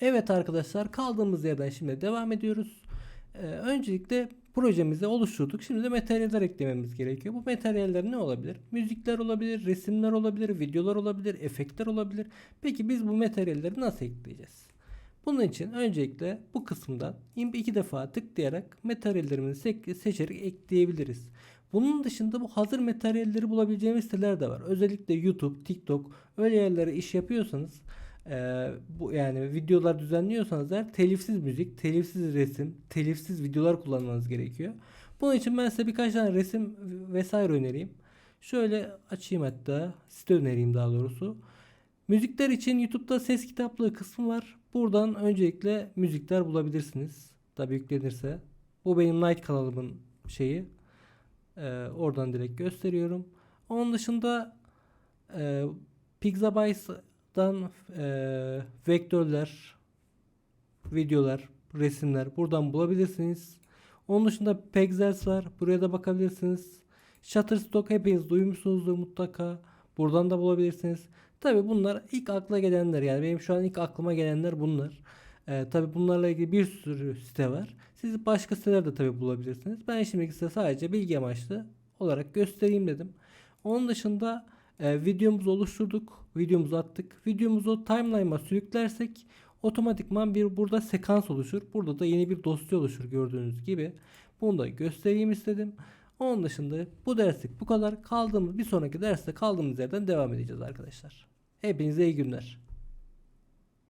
Evet arkadaşlar kaldığımız yerden şimdi devam ediyoruz. Ee, öncelikle projemizi oluşturduk. Şimdi de materyaller eklememiz gerekiyor. Bu materyaller ne olabilir? Müzikler olabilir, resimler olabilir, videolar olabilir, efektler olabilir. Peki biz bu materyalleri nasıl ekleyeceğiz? Bunun için öncelikle bu kısımdan iki defa tıklayarak materyallerimizi se- seçerek ekleyebiliriz. Bunun dışında bu hazır materyalleri bulabileceğimiz siteler de var. Özellikle YouTube, TikTok öyle yerlere iş yapıyorsanız ee, bu yani videolar düzenliyorsanız eğer telifsiz müzik, telifsiz resim, telifsiz videolar kullanmanız gerekiyor. Bunun için ben size birkaç tane resim vesaire önereyim. Şöyle açayım hatta site önereyim daha doğrusu. Müzikler için YouTube'da ses kitaplığı kısmı var. Buradan öncelikle müzikler bulabilirsiniz. Tabi yüklenirse. Bu benim Night kanalımın şeyi. Ee, oradan direkt gösteriyorum. Onun dışında e, Pixabyte'dan e, vektörler, videolar, resimler buradan bulabilirsiniz. Onun dışında Pexels var. Buraya da bakabilirsiniz. Shutterstock hepiniz duymuşsunuzdur mutlaka. Buradan da bulabilirsiniz. Tabi bunlar ilk akla gelenler yani benim şu an ilk aklıma gelenler bunlar. Ee, tabi bunlarla ilgili bir sürü site var. Siz başka siteler de tabi bulabilirsiniz. Ben şimdi size sadece bilgi amaçlı olarak göstereyim dedim. Onun dışında e, videomuzu oluşturduk. Videomuzu attık. Videomuzu timeline'a sürüklersek otomatikman bir burada sekans oluşur. Burada da yeni bir dosya oluşur gördüğünüz gibi. Bunu da göstereyim istedim. Onun dışında bu derslik bu kadar. Kaldığımız bir sonraki derste kaldığımız yerden devam edeceğiz arkadaşlar. Hepinize iyi günler.